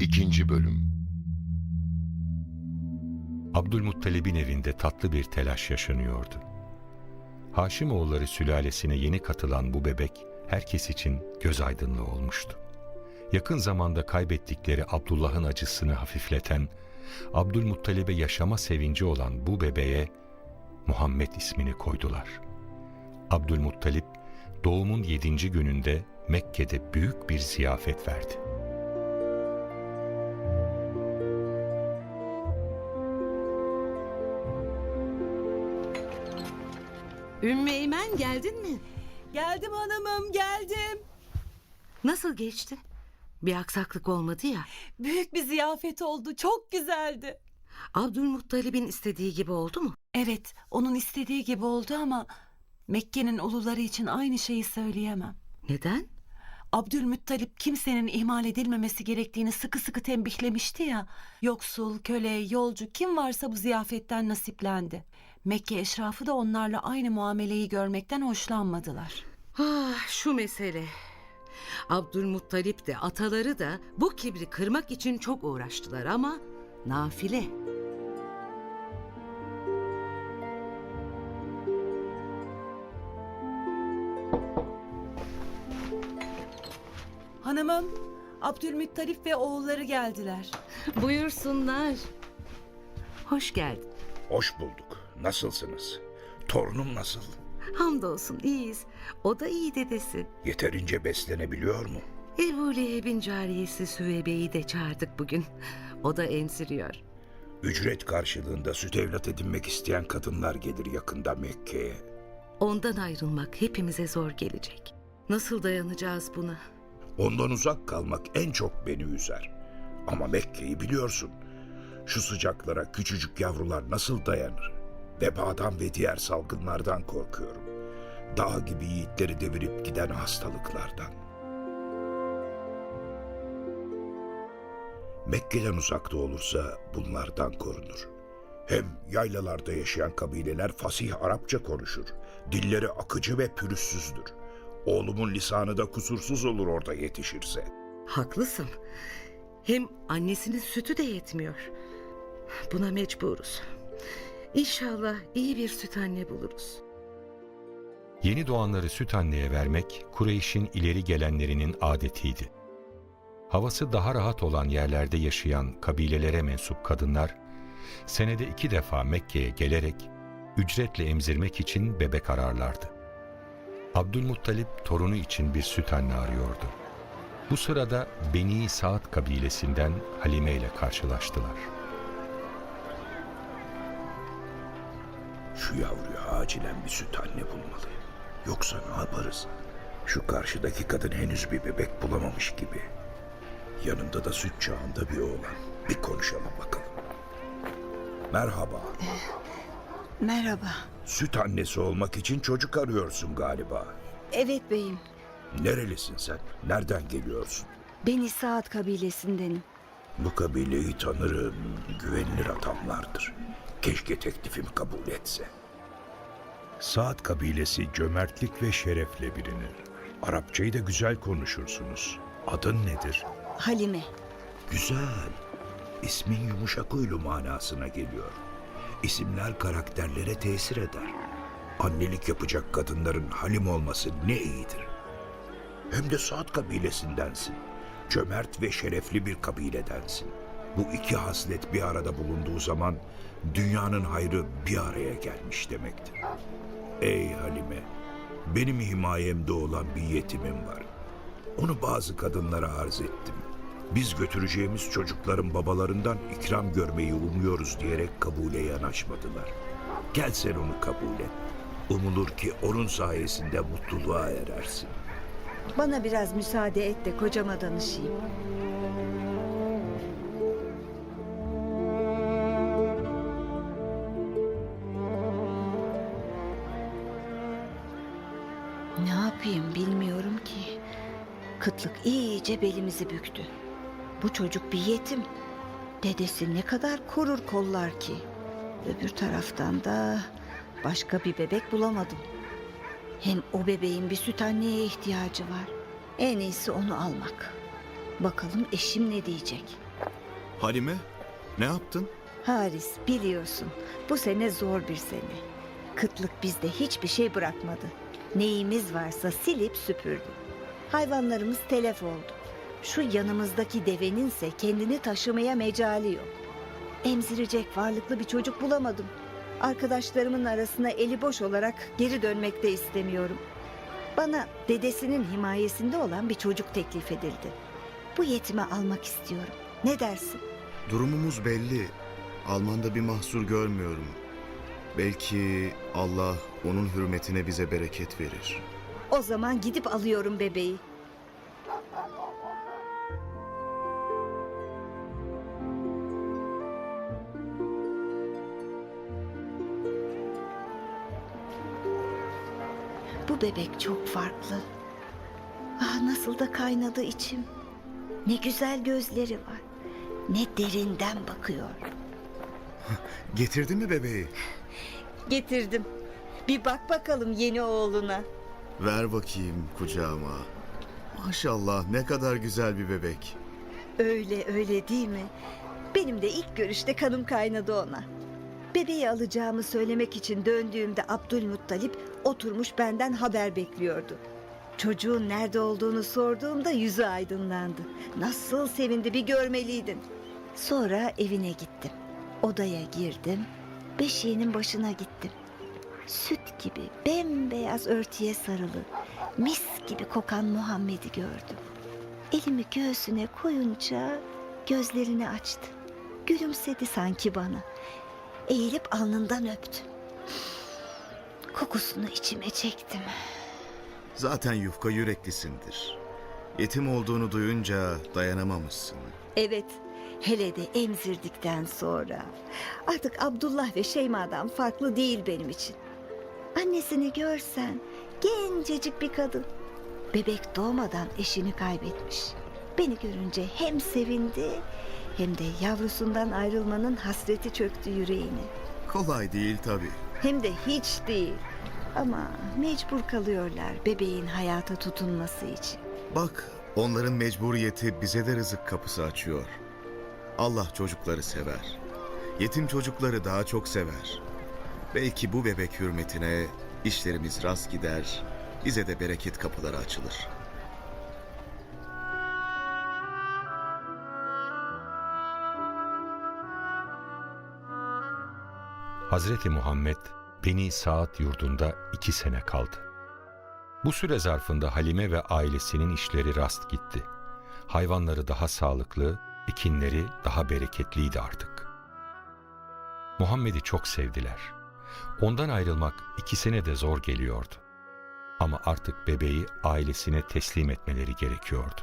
İkinci Bölüm Abdülmuttalib'in evinde tatlı bir telaş yaşanıyordu. Haşimoğulları sülalesine yeni katılan bu bebek herkes için göz aydınlığı olmuştu. Yakın zamanda kaybettikleri Abdullah'ın acısını hafifleten, Abdülmuttalib'e yaşama sevinci olan bu bebeğe Muhammed ismini koydular. Abdülmuttalip doğumun yedinci gününde Mekke'de büyük bir ziyafet verdi. Ümmü Eymen geldin mi? Geldim hanımım geldim. Nasıl geçti? Bir aksaklık olmadı ya. Büyük bir ziyafet oldu çok güzeldi. Abdülmuttalib'in istediği gibi oldu mu? Evet onun istediği gibi oldu ama Mekke'nin uluları için aynı şeyi söyleyemem. Neden? Abdülmuttalip kimsenin ihmal edilmemesi gerektiğini sıkı sıkı tembihlemişti ya. Yoksul, köle, yolcu kim varsa bu ziyafetten nasiplendi. Mekke eşrafı da onlarla aynı muameleyi görmekten hoşlanmadılar. Ah şu mesele. Abdülmuttalip de ataları da bu kibri kırmak için çok uğraştılar ama nafile. Hanımım, Abdülmuttalip ve oğulları geldiler. Buyursunlar. Hoş geldin. Hoş bulduk. Nasılsınız? Torunum nasıl? Hamdolsun iyiyiz. O da iyi dedesi. Yeterince beslenebiliyor mu? Ebu Leheb'in cariyesi Süveybe'yi de çağırdık bugün. O da emziriyor. Ücret karşılığında süt evlat edinmek isteyen kadınlar gelir yakında Mekke'ye. Ondan ayrılmak hepimize zor gelecek. Nasıl dayanacağız buna? Ondan uzak kalmak en çok beni üzer. Ama Mekke'yi biliyorsun. Şu sıcaklara küçücük yavrular nasıl dayanır? Vebadan ve diğer salgınlardan korkuyorum. Dağ gibi yiğitleri devirip giden hastalıklardan. Mekke'den uzakta olursa bunlardan korunur. Hem yaylalarda yaşayan kabileler fasih Arapça konuşur. Dilleri akıcı ve pürüzsüzdür. Oğlumun lisanı da kusursuz olur orada yetişirse. Haklısın. Hem annesinin sütü de yetmiyor. Buna mecburuz. İnşallah iyi bir süt anne buluruz. Yeni doğanları süt anneye vermek Kureyş'in ileri gelenlerinin adetiydi. Havası daha rahat olan yerlerde yaşayan kabilelere mensup kadınlar, senede iki defa Mekke'ye gelerek ücretle emzirmek için bebek ararlardı. Abdülmuttalip torunu için bir süt anne arıyordu. Bu sırada Beni Saad kabilesinden Halime ile karşılaştılar. Şu yavruya acilen bir süt anne bulmalı. Yoksa ne yaparız? Şu karşıdaki kadın henüz bir bebek bulamamış gibi. Yanında da süt çağında bir oğlan. Bir konuşalım bakalım. Merhaba. Merhaba. Süt annesi olmak için çocuk arıyorsun galiba. Evet beyim. Nerelisin sen? Nereden geliyorsun? Ben İsaat kabilesindenim. Bu kabileyi tanırım. Güvenilir adamlardır. Keşke teklifimi kabul etse. Saat kabilesi cömertlik ve şerefle bilinir. Arapçayı da güzel konuşursunuz. Adın nedir? Halime. Güzel. İsmin yumuşak huylu manasına geliyor. İsimler karakterlere tesir eder. Annelik yapacak kadınların halim olması ne iyidir. Hem de Saat kabilesindensin. Cömert ve şerefli bir kabiledensin. Bu iki haslet bir arada bulunduğu zaman dünyanın hayrı bir araya gelmiş demektir. Ey Halime, benim himayemde olan bir yetimim var. Onu bazı kadınlara arz ettim. Biz götüreceğimiz çocukların babalarından ikram görmeyi umuyoruz diyerek kabule yanaşmadılar. Gel sen onu kabul et. Umulur ki onun sayesinde mutluluğa erersin. Bana biraz müsaade et de kocama danışayım. Kıtlık iyice belimizi büktü. Bu çocuk bir yetim. Dedesi ne kadar korur kollar ki. Öbür taraftan da başka bir bebek bulamadım. Hem o bebeğin bir süt anneye ihtiyacı var. En iyisi onu almak. Bakalım eşim ne diyecek. Halime, ne yaptın? Haris biliyorsun bu sene zor bir sene. Kıtlık bizde hiçbir şey bırakmadı. Neyimiz varsa silip süpürdü. Hayvanlarımız telef oldu. Şu yanımızdaki deveninse kendini taşımaya mecali yok. Emzirecek varlıklı bir çocuk bulamadım. Arkadaşlarımın arasına eli boş olarak geri dönmek de istemiyorum. Bana dedesinin himayesinde olan bir çocuk teklif edildi. Bu yetimi almak istiyorum. Ne dersin? Durumumuz belli. Almanda bir mahsur görmüyorum. Belki Allah onun hürmetine bize bereket verir. O zaman gidip alıyorum bebeği. Bu bebek çok farklı. Ah nasıl da kaynadı içim. Ne güzel gözleri var. Ne derinden bakıyor. Getirdin mi bebeği? Getirdim. Bir bak bakalım yeni oğluna. Ver bakayım kucağıma. Maşallah ne kadar güzel bir bebek. Öyle öyle değil mi? Benim de ilk görüşte kanım kaynadı ona. Bebeği alacağımı söylemek için döndüğümde Abdülmuttalip oturmuş benden haber bekliyordu. Çocuğun nerede olduğunu sorduğumda yüzü aydınlandı. Nasıl sevindi bir görmeliydin. Sonra evine gittim. Odaya girdim. Beşiğinin başına gittim. Süt gibi bembeyaz örtüye sarılı, mis gibi kokan Muhammed'i gördüm. Elimi göğsüne koyunca gözlerini açtı. Gülümsedi sanki bana. Eğilip alnından öptüm. Kokusunu içime çektim. Zaten yufka yüreklisindir. Yetim olduğunu duyunca dayanamamışsın. Evet, hele de emzirdikten sonra. Artık Abdullah ve Şeyma'dan farklı değil benim için. Annesini görsen, gencecik bir kadın. Bebek doğmadan eşini kaybetmiş. Beni görünce hem sevindi hem de yavrusundan ayrılmanın hasreti çöktü yüreğine. Kolay değil tabii. Hem de hiç değil. Ama mecbur kalıyorlar bebeğin hayata tutunması için. Bak onların mecburiyeti bize de rızık kapısı açıyor. Allah çocukları sever. Yetim çocukları daha çok sever. Belki bu bebek hürmetine işlerimiz rast gider, bize de bereket kapıları açılır. Hazreti Muhammed Beni Saat yurdunda iki sene kaldı. Bu süre zarfında Halime ve ailesinin işleri rast gitti. Hayvanları daha sağlıklı, ekinleri daha bereketliydi artık. Muhammed'i çok sevdiler. Ondan ayrılmak ikisine de zor geliyordu. Ama artık bebeği ailesine teslim etmeleri gerekiyordu.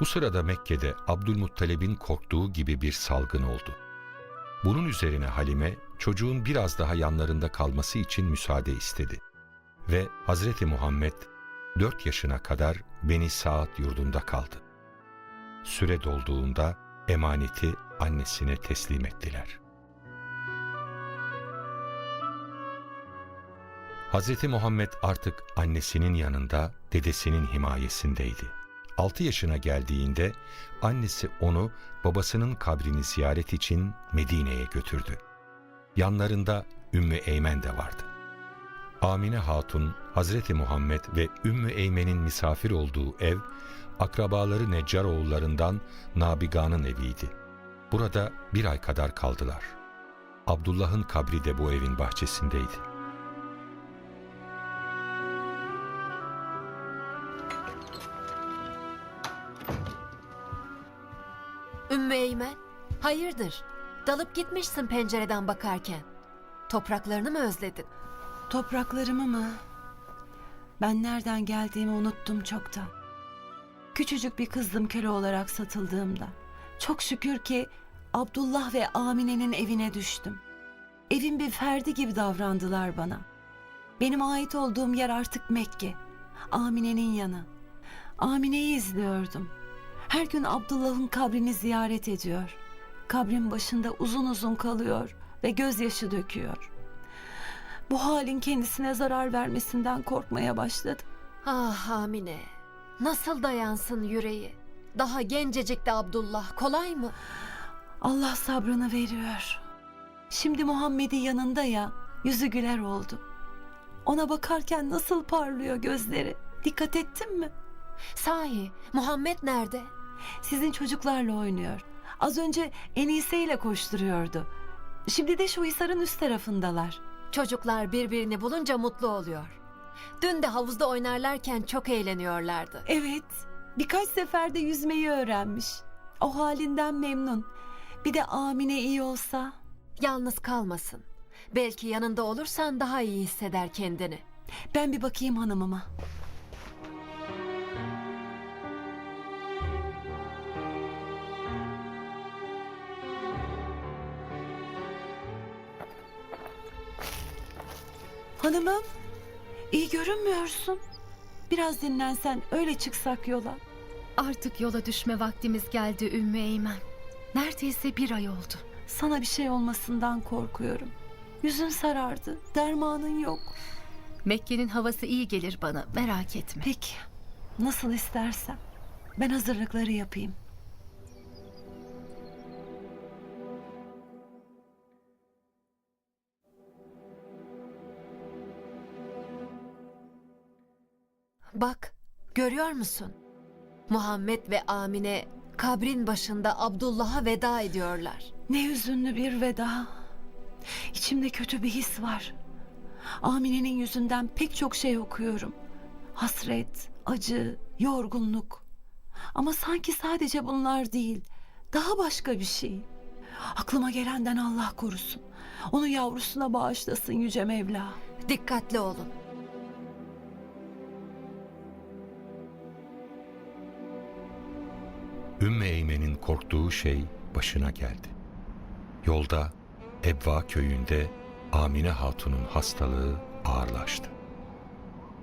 Bu sırada Mekke'de Abdülmuttalib'in korktuğu gibi bir salgın oldu. Bunun üzerine Halime çocuğun biraz daha yanlarında kalması için müsaade istedi. Ve Hazreti Muhammed 4 yaşına kadar Beni Saat yurdunda kaldı. Süre dolduğunda emaneti annesine teslim ettiler. Hazreti Muhammed artık annesinin yanında, dedesinin himayesindeydi. 6 yaşına geldiğinde annesi onu babasının kabrini ziyaret için Medine'ye götürdü. Yanlarında Ümmü Eymen de vardı. Amine Hatun, Hazreti Muhammed ve Ümmü Eymen'in misafir olduğu ev, akrabaları Neccaroğullarından Nabiga'nın eviydi. Burada bir ay kadar kaldılar. Abdullah'ın kabri de bu evin bahçesindeydi. Hayırdır? Dalıp gitmişsin pencereden bakarken. Topraklarını mı özledin? Topraklarımı mı? Ben nereden geldiğimi unuttum çoktan. Küçücük bir kızdım köle olarak satıldığımda. Çok şükür ki Abdullah ve Amine'nin evine düştüm. Evin bir ferdi gibi davrandılar bana. Benim ait olduğum yer artık Mekke. Amine'nin yanı. Amine'yi izliyordum. Her gün Abdullah'ın kabrini ziyaret ediyor. Kabrin başında uzun uzun kalıyor ve gözyaşı döküyor. Bu halin kendisine zarar vermesinden korkmaya başladım. Ah Hamine, nasıl dayansın yüreği? Daha gencecik de Abdullah, kolay mı? Allah sabrını veriyor. Şimdi Muhammed'in yanında ya, yüzü güler oldu. Ona bakarken nasıl parlıyor gözleri. Dikkat ettin mi? Sahi Muhammed nerede? Sizin çocuklarla oynuyor. Az önce Enise ile koşturuyordu. Şimdi de şu hisarın üst tarafındalar. Çocuklar birbirini bulunca mutlu oluyor. Dün de havuzda oynarlarken çok eğleniyorlardı. Evet, birkaç seferde yüzmeyi öğrenmiş. O halinden memnun. Bir de Amine iyi olsa. Yalnız kalmasın. Belki yanında olursan daha iyi hisseder kendini. Ben bir bakayım hanımıma. Hanımım, iyi görünmüyorsun. Biraz dinlensen öyle çıksak yola. Artık yola düşme vaktimiz geldi Ümmü Eymen. Neredeyse bir ay oldu. Sana bir şey olmasından korkuyorum. Yüzün sarardı, dermanın yok. Mekke'nin havası iyi gelir bana merak etme. Peki, nasıl istersen. Ben hazırlıkları yapayım. Bak, görüyor musun? Muhammed ve Amine kabrin başında Abdullah'a veda ediyorlar. Ne hüzünlü bir veda. İçimde kötü bir his var. Amine'nin yüzünden pek çok şey okuyorum. Hasret, acı, yorgunluk. Ama sanki sadece bunlar değil. Daha başka bir şey. Aklıma gelenden Allah korusun. Onu yavrusuna bağışlasın Yüce Mevla. Dikkatli olun. Ümmü Eymen'in korktuğu şey başına geldi. Yolda Ebva köyünde Amine Hatun'un hastalığı ağırlaştı.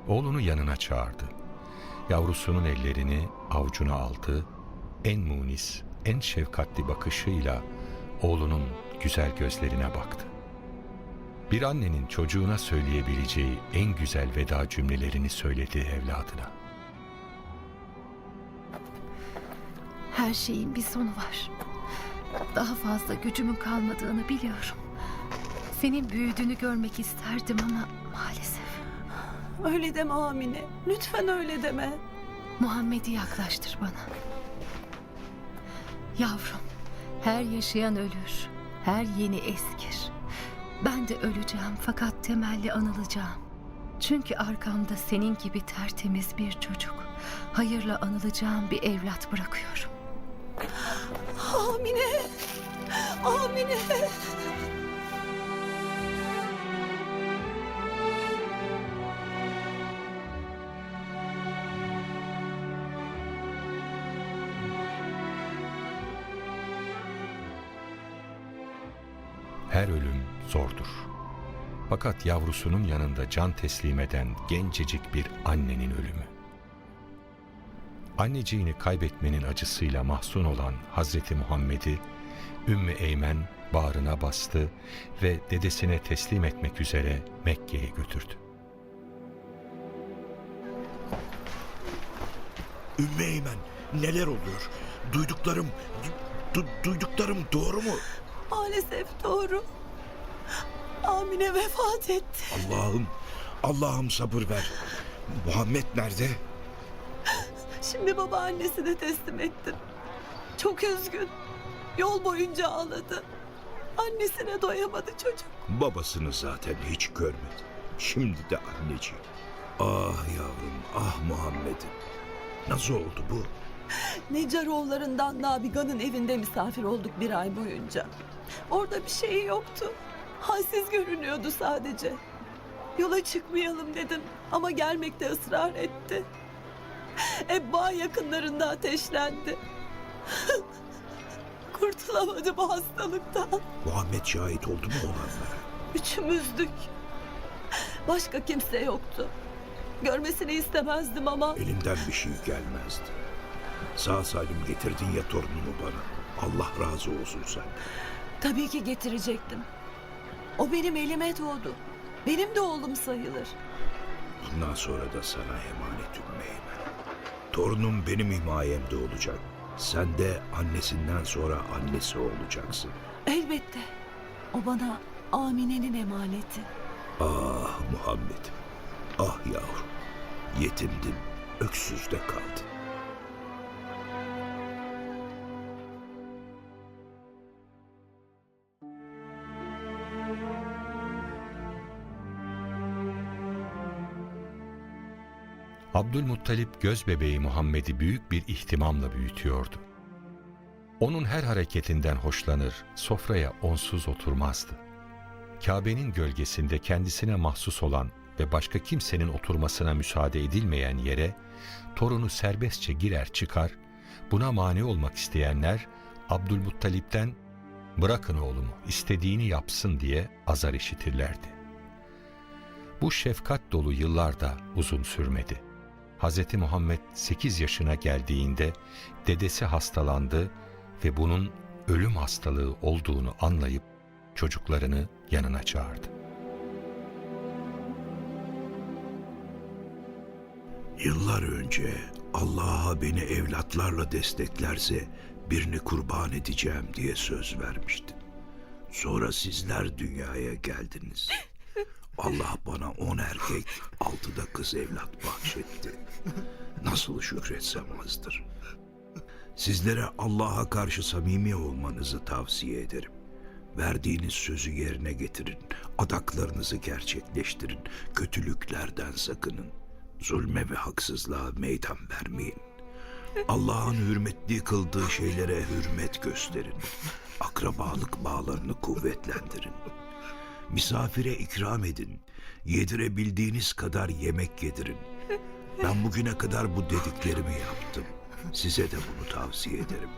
Oğlunu yanına çağırdı. Yavrusunun ellerini avucuna aldı. En munis, en şefkatli bakışıyla oğlunun güzel gözlerine baktı. Bir annenin çocuğuna söyleyebileceği en güzel veda cümlelerini söyledi evladına. Her şeyin bir sonu var. Daha fazla gücümün kalmadığını biliyorum. Senin büyüdüğünü görmek isterdim ama maalesef. Öyle deme Amine. Lütfen öyle deme. Muhammed'i yaklaştır bana. Yavrum, her yaşayan ölür, her yeni eskir. Ben de öleceğim fakat temelli anılacağım. Çünkü arkamda senin gibi tertemiz bir çocuk, hayırla anılacağım bir evlat bırakıyorum. Amine! Amine! Her ölüm zordur. Fakat yavrusunun yanında can teslim eden gencecik bir annenin ölümü. Anneciğini kaybetmenin acısıyla mahzun olan Hazreti Muhammed'i Ümmü Eymen bağrına bastı ve dedesine teslim etmek üzere Mekke'ye götürdü. Ümmü Eymen neler oluyor? Duyduklarım, du- duyduklarım doğru mu? Maalesef doğru. Amine vefat etti. Allah'ım, Allah'ım sabır ver. Muhammed nerede? Şimdi babaannesine teslim ettim. Çok üzgün. Yol boyunca ağladı. Annesine doyamadı çocuk. Babasını zaten hiç görmedi. Şimdi de anneciğim. Ah yavrum, ah Muhammed'im. Nasıl oldu bu? Necaroğullarından Nabiga'nın evinde misafir olduk bir ay boyunca. Orada bir şey yoktu. Halsiz görünüyordu sadece. Yola çıkmayalım dedim ama gelmekte ısrar etti. Ebba yakınlarında ateşlendi. Kurtulamadı bu hastalıktan. Muhammed şahit oldu mu olanlara? Üçümüzdük. Başka kimse yoktu. Görmesini istemezdim ama Elinden bir şey gelmezdi. Sağ salim getirdin ya torunumu bana. Allah razı olsun sen. tabii ki getirecektim. O benim elime doğdu. Benim de oğlum sayılır. Bundan sonra da sana emanet Ümmü Eymen. Torunum benim himayemde olacak. Sen de annesinden sonra annesi olacaksın. Elbette. O bana Amine'nin emaneti. Ah Muhammed'im. Ah yavrum. Yetimdin, öksüzde kaldın. Abdülmuttalip göz bebeği Muhammed'i büyük bir ihtimamla büyütüyordu. Onun her hareketinden hoşlanır, sofraya onsuz oturmazdı. Kabe'nin gölgesinde kendisine mahsus olan ve başka kimsenin oturmasına müsaade edilmeyen yere torunu serbestçe girer çıkar, buna mani olmak isteyenler Abdülmuttalip'ten bırakın oğlumu istediğini yapsın diye azar işitirlerdi. Bu şefkat dolu yıllar da uzun sürmedi. Hz. Muhammed 8 yaşına geldiğinde dedesi hastalandı ve bunun ölüm hastalığı olduğunu anlayıp çocuklarını yanına çağırdı. Yıllar önce Allah'a beni evlatlarla desteklerse birini kurban edeceğim diye söz vermiştim. Sonra sizler dünyaya geldiniz. Allah bana on erkek, altı da kız evlat bahşetti. Nasıl şükretsem azdır. Sizlere Allah'a karşı samimi olmanızı tavsiye ederim. Verdiğiniz sözü yerine getirin. Adaklarınızı gerçekleştirin. Kötülüklerden sakının. Zulme ve haksızlığa meydan vermeyin. Allah'ın hürmetli kıldığı şeylere hürmet gösterin. Akrabalık bağlarını kuvvetlendirin. Misafire ikram edin. Yedirebildiğiniz kadar yemek yedirin. Ben bugüne kadar bu dediklerimi yaptım. Size de bunu tavsiye ederim.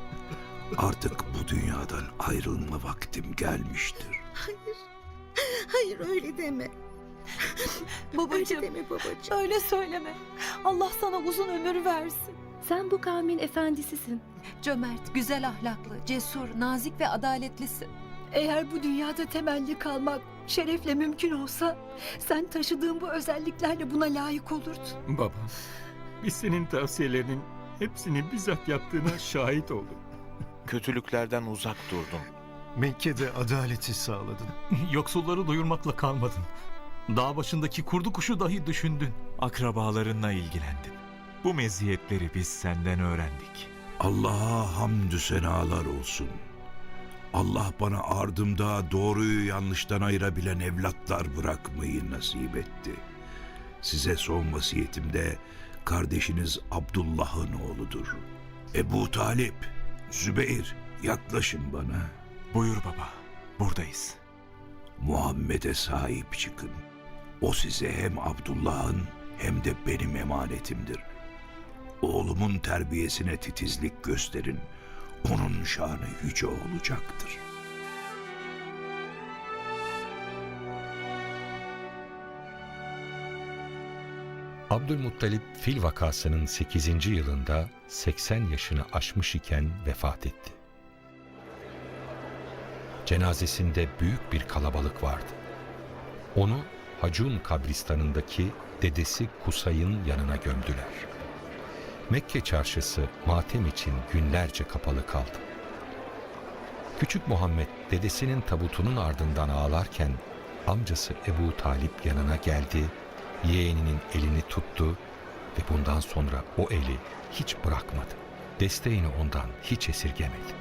Artık bu dünyadan ayrılma vaktim gelmiştir. Hayır öyle deme. Babacığım Öyle deme babacığım. öyle söyleme. Allah sana uzun ömür versin. Sen bu kavmin efendisisin. Cömert, güzel ahlaklı, cesur, nazik ve adaletlisin. Eğer bu dünyada temelli kalmak şerefle mümkün olsa sen taşıdığın bu özelliklerle buna layık olurdun. Baba, biz senin tavsiyelerinin hepsini bizzat yaptığına şahit olduk. Kötülüklerden uzak durdun. Mekke'de adaleti sağladın. Yoksulları doyurmakla kalmadın. Dağ başındaki kurdu kuşu dahi düşündün. Akrabalarınla ilgilendin. Bu meziyetleri biz senden öğrendik. Allah'a hamdü senalar olsun. Allah bana ardımda doğruyu yanlıştan ayırabilen evlatlar bırakmayı nasip etti. Size son vasiyetimde kardeşiniz Abdullah'ın oğludur. Ebu Talip, Zübeyir yaklaşın bana. Buyur baba, buradayız. Muhammed'e sahip çıkın. O size hem Abdullah'ın hem de benim emanetimdir. Oğlumun terbiyesine titizlik gösterin. Onun şanı yüce olacaktır. Abdülmuttalip fil vakasının 8. yılında 80 yaşını aşmış iken vefat etti. Cenazesinde büyük bir kalabalık vardı. Onu Hacun kabristanındaki dedesi Kusay'ın yanına gömdüler. Mekke çarşısı matem için günlerce kapalı kaldı. Küçük Muhammed dedesinin tabutunun ardından ağlarken amcası Ebu Talip yanına geldi, yeğeninin elini tuttu ve bundan sonra o eli hiç bırakmadı. Desteğini ondan hiç esirgemedi.